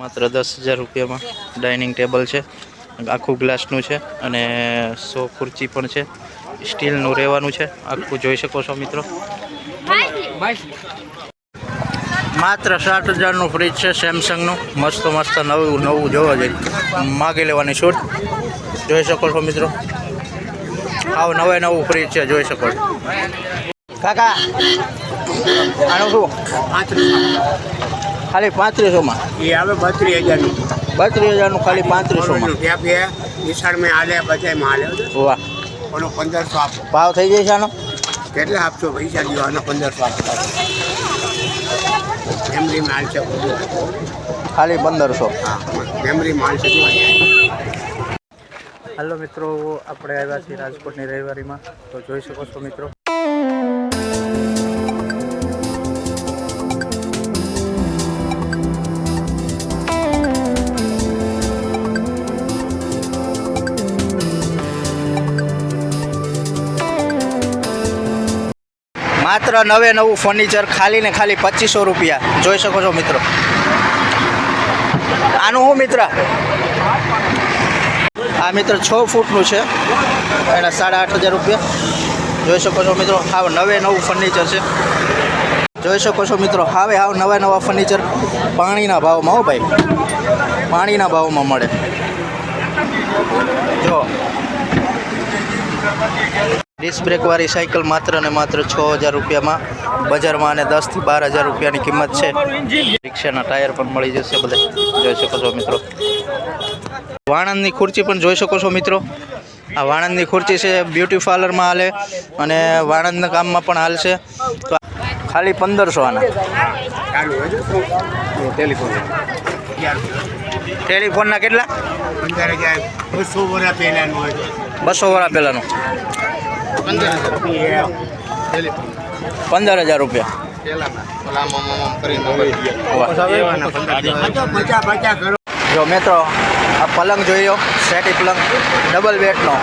માત્ર દસ હજાર રૂપિયામાં ડાઇનિંગ ટેબલ છે, આખું ગ્લાસનું છે અને સો ખુરચી પણ છે, સ્ટીલનું રહેવાનું છે, આખું જોઈ શકો છો મિત્રો. માત્ર સાત હજારનું ફ્રીજ છે સેમસંગનું મસ્ત મસ્ત નવું નવું જોવા જઈએ. માગી લેવાની છૂટ. જોઈ શકો છો મિત્રો. આવું નવે નવું ફ્રીજ છે, જોઈ શકો છો. કાકા, આનું શું? ખાલી પાંત્રીસોમાં? એ આવે બત્રીસ હજારનું. બત્રીસ હજારનું ખાલી પાંત્રીસોમાં? ત્યાં બે નિશાળમાં હાલે બધામાં હાલે. વાહ. ઓનો પંદરસો આપો. ભાવ થઈ જાય છે આનો? કેટલા આપશો? પૈસા દીધો આનો પંદરસો આપો. મેમરી માલ છે બધું. ખાલી પંદરસો. હા મેમરીમાં હાલ છે હાલો મિત્રો આપણે આવ્યા છીએ રાજકોટની રવિવારીમાં. તો જોઈ શકો છો મિત્રો માત્ર નવે નવું ફર્નિચર ખાલી ને ખાલી પચીસો રૂપિયા. જોઈ શકો છો મિત્રો. આનું શું મિત્ર? આ મિત્ર છ ફૂટનું છે. એના સાડા આઠ હજાર રૂપિયા. જોઈ શકો છો મિત્રો, હાવ નવે નવું ફર્નિચર છે. જોઈ શકો છો મિત્રો, હાવે હાવ નવા નવા ફર્નિચર પાણીના ભાવમાં હો ભાઈ. પાણીના ભાવમાં મળે. જો. ડિસ્ક બ્રેકવાળી સાયકલ માત્ર ને માત્ર છ હજાર રૂપિયામાં બજારમાં અને દસથી બાર હજાર રૂપિયાની કિંમત છે. રિક્ષાના ટાયર પણ મળી જશે બધે. જોઈ શકો છો મિત્રો. વાણંદની ખુરચી પણ જોઈ શકો છો મિત્રો. આ વાણંદની ખુરચી છે બ્યુટી પાર્લરમાં હાલે અને વાણંદના કામમાં પણ હાલશે. તો ખાલી પંદરસો આના. ટેલિફોન ટેલિફોનના કેટલા? બસો વર્ષ પહેલાનું બસો વાળા પહેલાંનું. પંદર હજાર રૂપિયા. જો મિત્રો, આ પલંગ જોઈ લો સેટી પલંગ ડબલ બેડનો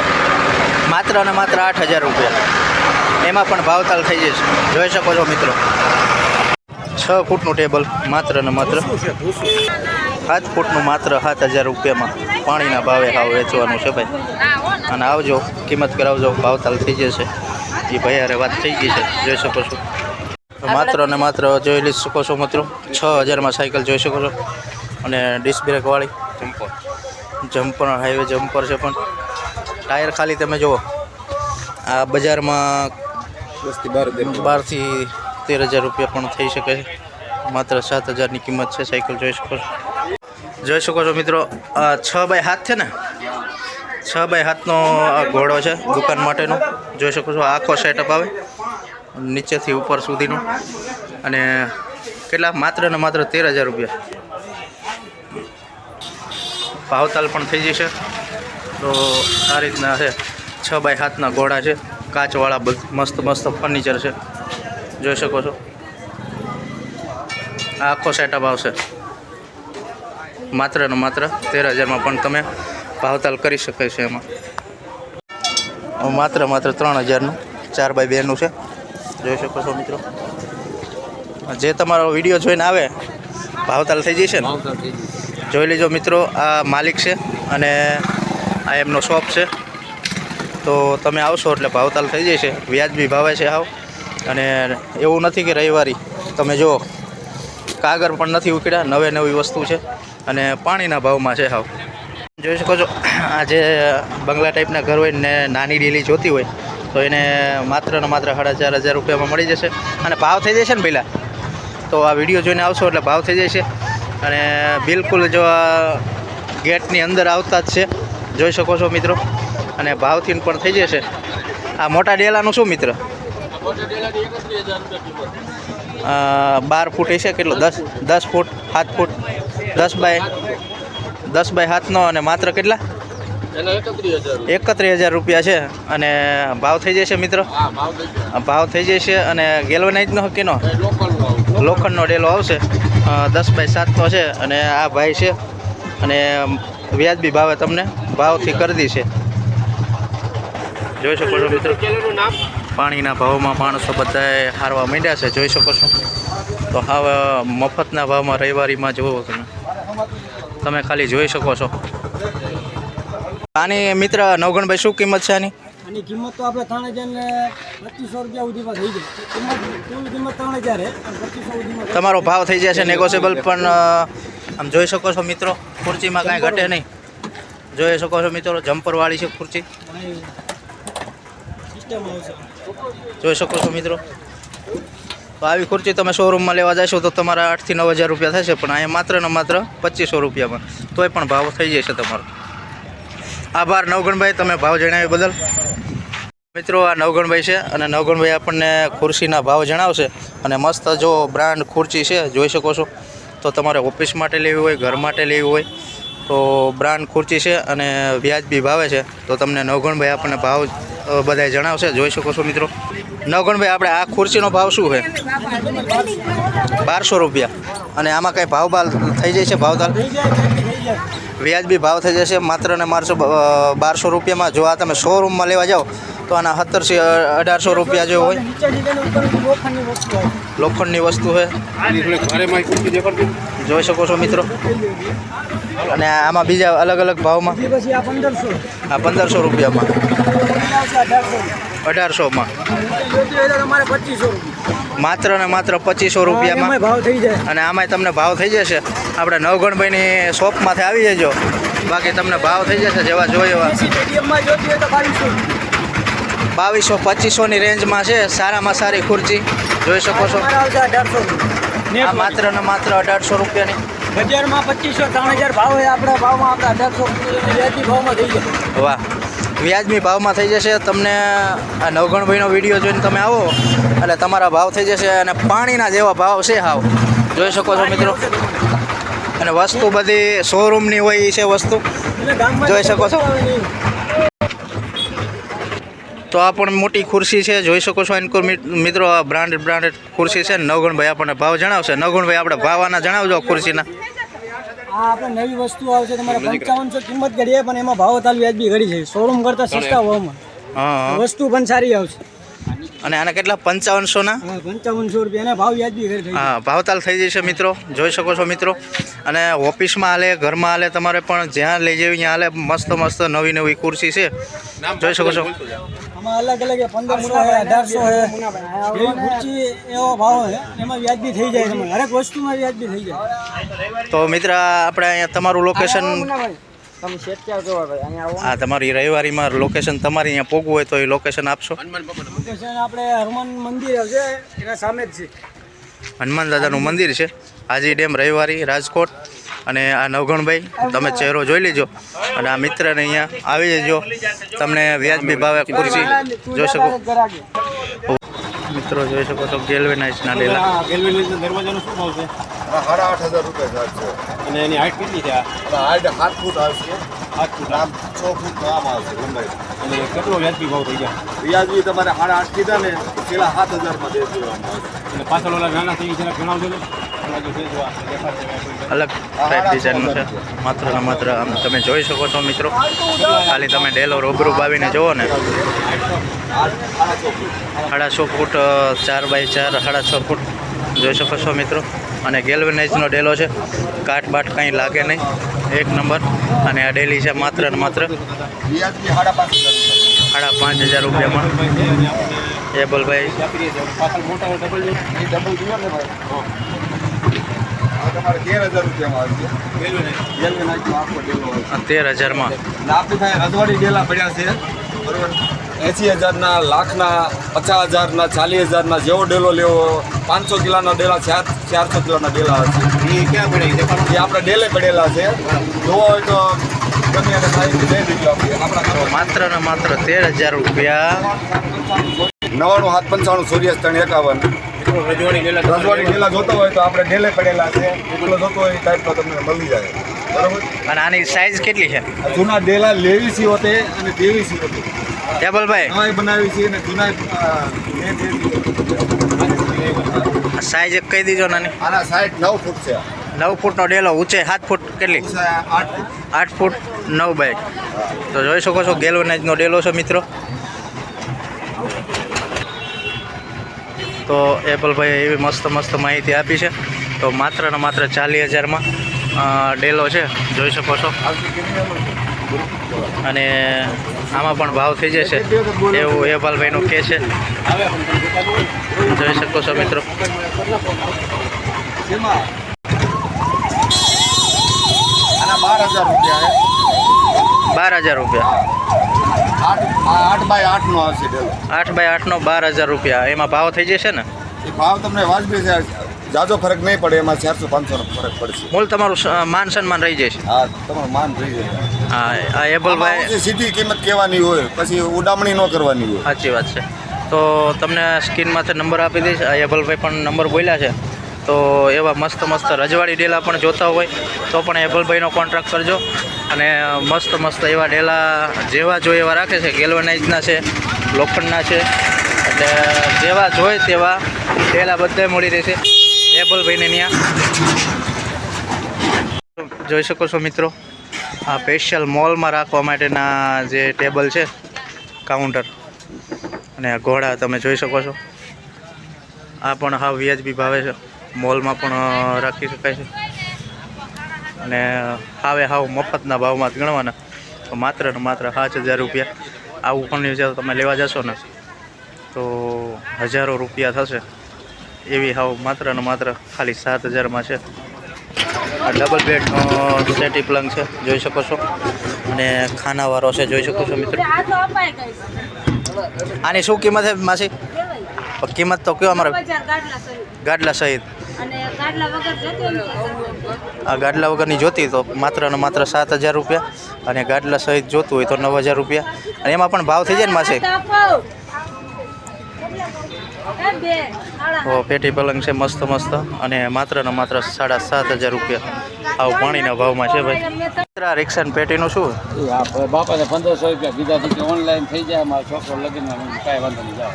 માત્ર ને માત્ર આઠ હજાર રૂપિયા. એમાં પણ ભાવતાલ થઈ જશે. જોઈ શકો છો મિત્રો. છ ફૂટનું ટેબલ, માત્ર ને માત્ર. સાત ફૂટનું માત્ર સાત હજાર રૂપિયામાં પાણીના ભાવે હાવ વેચવાનું છે ભાઈ. અને આવજો કિંમત કરાવજો ભાવતાલ થઈ જશે. એ ભાઈ અરે વાત થઈ ગઈ છે. જોઈ શકો છો. માત્ર ને માત્ર જોઈ લઈ શકો છો મિત્રો. છ હજારમાં સાયકલ જોઈ શકો છો. અને ડિસ્ક બ્રેકવાળી જમ્પર. જમ્પર હાઈવે જમ્પર છે પણ. ટાયર ખાલી તમે જુઓ. આ બજારમાં બારથી તેર હજાર રૂપિયા પણ થઈ શકે છે. માત્ર સાત હજારની કિંમત છે સાયકલ જોઈ શકો છો. જોઈ શકો છો મિત્રો છ બાય હાથ છે ને? છ બાય હાથનો આ ઘોડો છે દુકાન માટેનો. જોઈ શકો છો, આખો સેટઅપ આવે. નીચેથી ઉપર સુધીનો. અને કેટલા? માત્ર ને માત્ર તેર હજાર રૂપિયા. ભાવતાલ પણ થઈ જશે. તો આ રીતના છે. છ બાય હાથના ઘોડા છે. કાચવાળા મસ્ત મસ્ત ફર્નિચર છે. જોઈ શકો છો. આખો સેટઅપ આવશે. માત્ર ને માત્ર તેર હજારમાં પણ તમે ભાવતાલ કરી શકે છે એમાં. માત્ર માત્ર ત્રણ હજારનું ચાર બાય બેનું છે. જોઈ શકો છો મિત્રો. જે તમારો વીડિયો જોઈને આવે ભાવતાલ થઈ જશે ને? જોઈ લેજો મિત્રો આ માલિક છે અને આ એમનો શોપ છે. તો તમે આવશો એટલે ભાવતાલ થઈ જશે. વ્યાજબી ભાવે છે આવ અને એવું નથી કે રવિવારી. તમે જુઓ કાગર પણ નથી ઉકેડ્યા નવે નવી વસ્તુ છે. અને પાણીના ભાવમાં છે હાવ. જોઈ શકો છો આ જે બંગલા ટાઈપના ઘર હોય ને નાની ડેલી જોતી હોય તો એને માત્ર ને માત્ર સાડા ચાર હજાર રૂપિયામાં મળી જશે. અને ભાવ થઈ જશે ને પહેલાં તો આ વીડિયો જોઈને આવશો એટલે ભાવ થઈ જશે. અને બિલકુલ જો આ ગેટની અંદર આવતા જ છે. જોઈ શકો છો મિત્રો. અને ભાવથી પણ થઈ જશે. આ મોટા ડેલાનું શું મિત્ર? બાર ફૂટ હશે કેટલો? દસ દસ ફૂટ સાત ફૂટ? દસ બાય દસ બાય હાથનો અને માત્ર કેટલા? એકત્રીસ હજાર રૂપિયા. છે. અને ભાવ થઈ જશે મિત્રો? ભાવ થઈ જશે. અને ગેલ્વનાઇઝનો કેનો લોખંડનો ડેલો આવશે. દસ બાય સાતનો છે અને આ ભાઈ છે. અને વ્યાજબી ભાવે તમને ભાવથી કરી દીશે જોઈ શકો છો મિત્રો? પાણીના ભાવમાં માણસો બધાએ હારવા માંડ્યા છે. જોઈ શકો છો? તો હવે મફતના ભાવમાં રવિવારીમાં જુઓ તમે. તમે ખાલી જોઈ શકો છો. આની મિત્ર નવગણભાઈ શું કિંમત છે આની? આની કિંમત તો આપણે ત્રણ હજાર ને પચીસો રૂપિયા સુધીમાં થઈ જાય કિંમત કિંમત ત્રણ હજાર પચીસો તમારો ભાવ થઈ જશે નેગોશિયેબલ પણ આમ જોઈ શકો છો મિત્રો ખુરચીમાં કાંઈ ઘટે નહીં. જોઈ શકો છો મિત્રો જમ્પરવાળી છે ખુરચી જોઈ શકો છો મિત્રો. તો આવી ખુરચી તમે શોરૂમમાં લેવા જશો તો તમારા આઠથી નવ હજાર રૂપિયા થશે, પણ અહીંયા માત્ર ને માત્ર પચીસો રૂપિયામાં. તોય પણ ભાવ થઈ જશે તમારો. આભાર નવગણભાઈ, તમે ભાવ જણાવ્યા બદલ. મિત્રો, આ નવગણભાઈ છે અને નવગણભાઈ આપણને ખુરશીના ભાવ જણાવશે અને મસ્ત જો બ્રાન્ડ ખુરચી છે, જોઈ શકો છો. તો તમારે ઓફિસ માટે લેવી હોય, ઘર માટે લેવી હોય તો બ્રાન્ડ ખુરચી છે અને વ્યાજબી ભાવે છે. તો તમને નવગણભાઈ આપણને ભાવ બધાય જણાવશે. જોઈ શકો છો મિત્રો. નવગણભાઈ, આપણે આ ખુરશીનો ભાવ શું છે? બારસો રૂપિયા. અને આમાં કંઈ ભાવ બાલ થઈ જાય છે? ભાવતાલ? વ્યાજબી ભાવ થઈ જશે. માત્ર ને મારસો બારસો રૂપિયામાં જો આ તમે શોરૂમમાં લેવા જાઓ, તો આના સત્તરસો અઢારસો રૂપિયા જેવો હોય. લોખંડની વસ્તુ છે જોઈ શકો છો મિત્રો. અને આમાં બીજા અલગ અલગ ભાવમાં? આ પંદરસો રૂપિયામાં. અઢારસોમાં? માત્ર ને માત્ર પચીસો રૂપિયામાં? ભાવ થઈ જાય. અને આમાંય તમને ભાવ થઈ જશે? આપણે નવગણભાઈની શોપમાંથી આવી જજો. બાકી તમને ભાવ થઈ જશે જેવા જોઈએ એવા. બાવીસો પચીસોની રેન્જમાં છે. સારામાં સારી ખુરચી. જોઈ શકો છો. આ માત્ર ને માત્ર અઢારસો રૂપિયાની. બજારમાં પચીસો ત્રણ હજાર ભાવ હોય આપણા ભાવમાં આપણા અઢારસો ભાવમાં થઈ જાય. વાહ. વ્યાજબી ભાવમાં થઈ જશે. તમને આ નવગણભાઈનો વીડિયો જોઈને તમે આવો. એટલે તમારા ભાવ થઈ જશે અને પાણીના જેવા ભાવ છે હાવ. જોઈ શકો છો મિત્રો. અને વસ્તુ બધી શોરૂમની હોય એ છે વસ્તુ. જોઈ શકો છો? તો આ પણ મોટી ખુરશી છે. જોઈ શકો છો એનકોર મિત્રો, આ બ્રાન્ડેડ બ્રાન્ડેડ ખુરશી છે. નવગણભાઈ આપણને ભાવ જણાવશે. નવગણભાઈ આપણે ભાવ આના જણાવજો ખુરશીના. આ આપણે નવી વસ્તુ આવશે તમારે પંચાવનસો કિંમત ઘડીએ પણ એમાં ભાવ તાલ વ્યાજબી ઘડી છે. શોરૂમ કરતાં સસ્તા ભાવમાં વસ્તુ પણ સારી આવશે. અને આના કેટલા? પંચાવનસોના ના? પંચાવનસો રૂપિયા. ભાવ વ્યાજબી ઘડી થઈ જાય. હા ભાવતાલ થઈ જશે મિત્રો. જોઈ શકો છો મિત્રો. અને ઓફિસમાં હાલે ઘરમાં હાલે તમારે પણ જ્યાં લઈ જવી ત્યાં હાલે. મસ્ત મસ્ત નવી નવી ખુરશી છે. જોઈ શકો છો. આમાં અલગ અલગ પંદરસો છે અઢારસો છે એવી ખુરચી એવો ભાવ છે એમાં વ્યાજબી થઈ જાય તમારે હરેક વસ્તુમાં વ્યાજબી થઈ જાય. તો મિત્ર આપણે અહીંયા તમારું લોકેશન તમે સેટ ક્યાં જોવા ભાઈ અહીંયા આવો આ તમારી રવિવારીમાં લોકેશન તમારી અહીંયા પોગવું હોય તો એ લોકેશન આપશો. લોકેશન આપણે હનુમાન મંદિર છે એના સામે જ છે. હનુમાન દાદાનું મંદિર છે. હાજી ડેમ રવિવારી રાજકોટ. અને આ નવગણભાઈ તમે ચહેરો જોઈ લેજો. અને આ મિત્રને અહીંયા આવી જજો. તમને વ્યાજબી ભાવે ખુરશી જોઈ શકો. મિત્રો જોઈ શકો છો ગેલ્વેનાઇઝના ડેલા. દરવાજાનો શું ભાવ છે? સાડા આઠ હજાર રૂપિયા અને એની હાઈટ કેટલી છે હાઈટ સાત ફૂટ આવશે સાત નામ છ ફૂટ નામ આવશે લંબાઈ અને કેટલો વ્યાજબી ભાવ થઈ જાય વ્યાજબી તમારે સાડા આઠ કીધા ને પેલા સાત હજારમાં દે દેવામાં આવશે. અને પાછળ ઓલા નાના થઈ જરા જણાવજો ને અલગ ટાઈપ ડિઝાઇનનું છે. માત્ર ને માત્ર આમ તમે જોઈ શકો છો મિત્રો. ખાલી તમે ડેલો રૂબરૂ આવીને જુઓ ને. સાડા છ ફૂટ ચાર બાય ચાર સાડા છ ફૂટ જોઈ શકો છો મિત્રો. અને ગેલ્વેનાઇઝનો ડેલો છે. કાટ બાટ કંઈ લાગે નહીં. એક નંબર. અને આ ડેલી છે માત્ર ને માત્ર. સાડા પાંચ હજાર રૂપિયામાં એબલભાઈ તેર હજારમાં. રજવાડી ડેલા પડ્યા છે. બરોબર? એંસી હજારના લાખના પચાસ હજારના ચાલીસ હજારના જેવો ડેલો લેવો પાંચસો કિલોના ડેલા ચાર ચારસો કિલોના ડેલા હશે. એ ક્યાં પડે? એ આપણે ડેલે પડેલા છે. જોવો હોય તો ગમે એને દીધું આપણે આપણા માત્ર ને માત્ર તેર હજાર રૂપિયા. નવાણું સાત પંચાણું સૂર્યાસ્ત ત્રણ એકાવન. રજવાડી ડેલા જોતો હોય તો આપણે ડેલે પડેલા છે. એટલો જોતો હોય એ ટાઈપનો તમને મળી જાય. બરાબર? અને આની સાઇઝ કેટલી છે? જૂના ડેલા લેવીસી હોતે અને દેવીસી હોતે? એબલભાઈ નવાઈ બનાવી છે અને જૂના એક કહી દીજો નાની. આના સાઈડ નવ ફૂટ છે નવ ફૂટનો ડેલો ઊંચે સાત ફૂટ કેટલી? આઠ ફૂટ. નવ બાય તો જોઈ શકો છો ગેલ્વનાઇઝનો ડેલો છે મિત્રો. તો એપલભાઈ એવી મસ્ત મસ્ત માહિતી આપી છે. તો માત્ર ને માત્ર ચાલીસ હજારમાં ડેલો છે. જોઈ શકો છો? અને આમાં પણ ભાવ થઈ જશે. એવું હેપાલભાઈનું કહે છે. જોઈ શકો છો મિત્રો. બાર હજાર રૂપિયા આઠ બાય આવશે આઠ બાય આઠનો બાર હજાર રૂપિયા. એમાં ભાવ થઈ જશે ને? ભાવ તમને વાજબી જાજો ફરક નહીં પડે એમાં ચારસો પાંચસોનો ફરક પડશે. મૂળ તમારું માન સન્માન રહી જશે. હા તમારું માન રહી જાય હા હેબલભાઈ સીધી કિંમત કહેવાની હોય પછી ઉડામણી ન કરવાની હોય. સાચી વાત છે. તો તમને સ્કીનમાંથી નંબર આપી દઈશ. આ એબલભાઈ પણ નંબર બોલ્યા છે. તો એવા મસ્ત મસ્ત રજવાડી ડેલા પણ જોતા હોય તો પણ એબલભાઈનો કોન્ટ્રાક્ટ કરજો. અને મસ્ત મસ્ત એવા ડેલા જેવા જોઈએ એવા રાખે છે. ગેલ્વનાઇઝના છે લોખંડના છે. એટલે જેવા જોઈએ તેવા ડેલા બધા મળી રહેશે. એબલભાઈને ત્યાં જોઈ શકો છો મિત્રો, આ સ્પેશિયલ મોલમાં રાખવા માટેના જે ટેબલ છે કાઉન્ટર અને આ ઘોડા તમે જોઈ શકો છો. આ પણ હા વ્યાજબી ભાવે છે. મોલમાં પણ રાખી શકાય છે. અને હાવે હાવ મફતના ભાવમાં જ ગણવાના. તો માત્ર ને માત્ર પાંચ હજાર રૂપિયા. આવું ફર્નિચર તમે લેવા જશો ને, તો હજારો રૂપિયા થશે. એવી હાવ માત્ર ને માત્ર ખાલી સાત હજારમાં છે. આ ડબલ બેડનો સેટી પલંગ છે જોઈ શકો છો. અને ખાનાવાળો છે જોઈ શકો છો મિત્રો. આની શું કિંમત છે માસી? કિંમત તો કયો અમારે? ગાડલા સહિત. આ ગાડલા વગરની જોતી તો માત્ર ને માત્ર સાત હજાર રૂપિયા અને ગાડલા સહિત જોતું હોય તો નવ હજાર રૂપિયા. અને એમાં પણ ભાવ થઈ જાય ને માસી? ઓ પેટી પલંગ છે મસ્ત મસ્ત અને માત્ર ને માત્ર સાડા સાત હજાર રૂપિયા. આવું પાણીના ભાવમાં છે ભાઈ. આ રિક્ષા ને પેટીનું શું? બાપાને પંદરસો રૂપિયા કીધા છે કે ઓનલાઈન થઈ જાય મારો છોકરો લગીનમાં કાંઈ વાંધો નહીં જાઓ.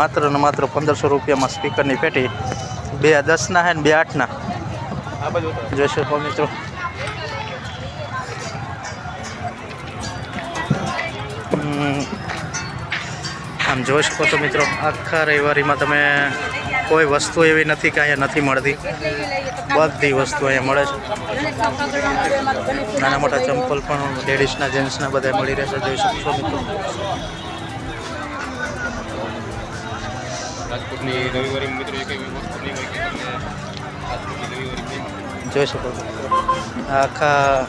માત્ર ને માત્ર પંદરસો રૂપિયામાં સ્પીકરની પેટી બે દસના છે ને બે આઠના. જોઈ શકો મિત્રો. આમ જોઈ શકો છો મિત્રો આખા રવિવારીમાં તમે કોઈ વસ્તુ એવી નથી કે અહીંયા નથી મળતી. બધી વસ્તુ અહીંયા મળે છે. નાના મોટા ચંપલ પણ લેડીઝના જેન્ટ્સના બધા મળી રહેશે જોઈ શકશો મિત્રો. જોઈ શકો આખા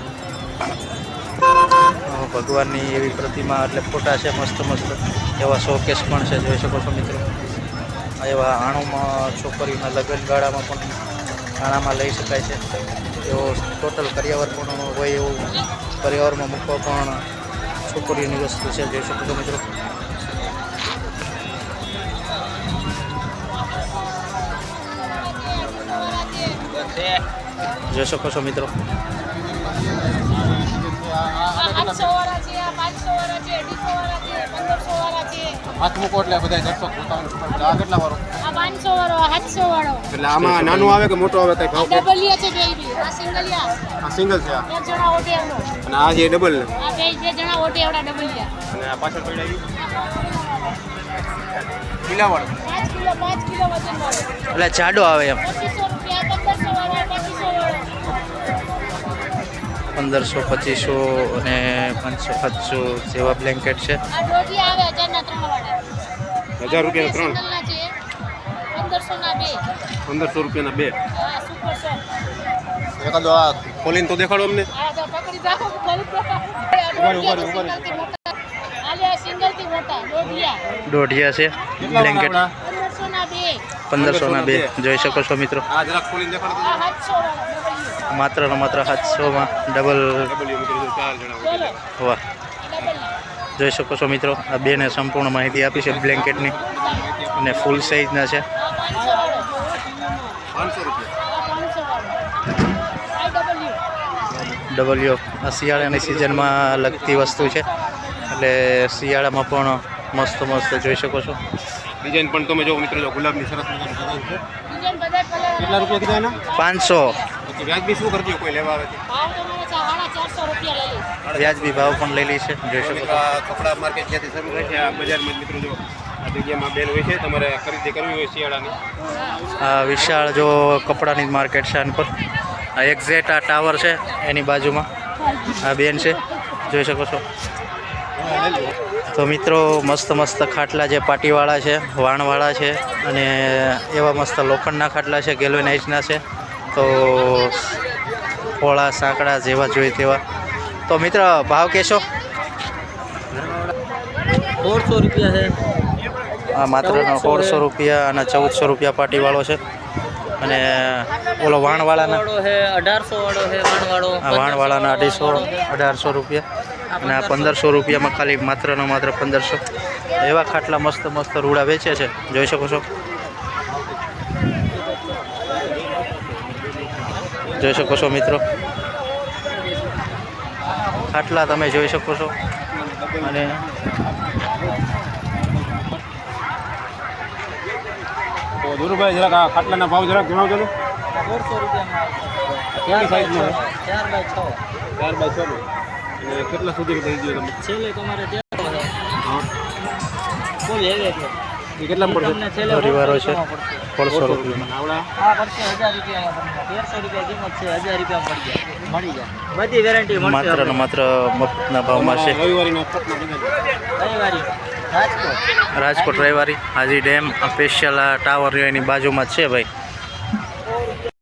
ભગવાનની એવી પ્રતિમા એટલે ફોટા છે મસ્ત મસ્ત. એવા શોકેસ પણ છે, જોઈ શકો છો મિત્રો. એવા આણુમાં છોકરીઓના લગ્ન ગાળામાં પણ આણામાં લઈ શકાય છે. એવો ટોટલ કરિયાવર પણ હોય એવું કરિયાવરમાં મૂકવા પણ છોકરીઓની વસ્તુ છે, જોઈ શકો છો મિત્રો. જોઈ શકો છો મિત્રો. હાથ મૂકો એટલે બધા નાનું આવે કે મોટો આવે સિંગલ છે અને આ પાછળ એટલે જાડો આવે એમ. પંદરસો પચીસો અને પાંચસો સાતસો જેવા બ્લેન્કેટ છે. હજાર રૂપિયા ત્રણ? પંદરસો ના બે. પંદરસો રૂપિયાના બે? આ એકાદો આ ખોલીને તો દેખાડો અમને. દોઢિયા છે બ્લેન્કેટ પંદરસો ના બે. પંદરસોના બે. જોઈ શકો છો મિત્રો. આ જરાક ખોલીને દેખાડો માત્ર ને માત્ર સાતસોમાં ડબલ વાહ જોઈ શકો છો મિત્રો આ બેને સંપૂર્ણ માહિતી આપી છે બ્લેન્કેટની અને ફૂલ સાઇઝના છે. ડબલ્યુ આ શિયાળાની સિઝનમાં લગતી વસ્તુ છે. એટલે શિયાળામાં પણ મસ્ત મસ્ત જોઈ શકો છો. ડિઝાઇન પણ તમે જો મિત્રો જો ગુલાબની સરસ કેટલા રૂપિયા પાંચસો. વ્યાજબી શું કરજો કોઈ લેવા આવે વ્યાજબી ભાવ પણ લઈ લે છે જોઈ શકો આ કપડા માર્કેટ જ્યાંથી શરૂ થાય છે આ બજારમાં મિત્રો જો આ જગ્યામાં બેન હોય છે તમારે ખરીદી કરવી હોય શિયાળાની. આ વિશાળ જો કપડાની માર્કેટ છે આની પર. આ એક્ઝેક્ટ આ ટાવર છે એની બાજુમાં. આ બેન છે જોઈ શકો છો. તો મિત્રો મસ્ત મસ્ત ખાટલા જે પાટીવાળા છે વાણવાળા છે અને એવા મસ્ત લોખંડના ખાટલા છે ગેલ્વેનાઇઝના છે. તો ફોળા સાંકડા જેવા જોઈએ તેવા. તો મિત્ર ભાવ કહેશો સોળસો રૂપિયા છે. આ માત્ર સોળસો રૂપિયા અને ચૌદસો રૂપિયા પાટીવાળો છે. અને ઓલો વાણવાળાના? અઢારસો વાળો છે વાણવાળાના અઢીસો અઢારસો રૂપિયા. અને આ પંદરસો. રૂપિયામાં ખાલી માત્ર ને માત્ર પંદરસો. એવા ખાટલા મસ્ત મસ્ત રૂડા વેચે છે. જોઈ શકો છો? જોઈ શકો છો મિત્રો. ખાટલા તમે જોઈ શકો છો. અને ધુરુભાઈ જરાક આ ખાટલાના ભાવ જરાક જણાવજો ને. કેવી સાઈઝનો ચાર બાય છ. ચાર બાય છ નો. અને કેટલા સુધી થઈ ગયો તમે છેલ્લે તમારે ત્યાં એ કેટલા પડશે? પરિવારો છે. સોળસો રૂપિયા. માત્ર ને માત્ર મફતના ભાવમાં છે. રાજકોટ. રાજકોટ રવિવારી. હાજી ડેમ સ્પેશિયલ આ ટાવર એની બાજુમાં છે ભાઈ.